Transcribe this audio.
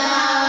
감사합니다.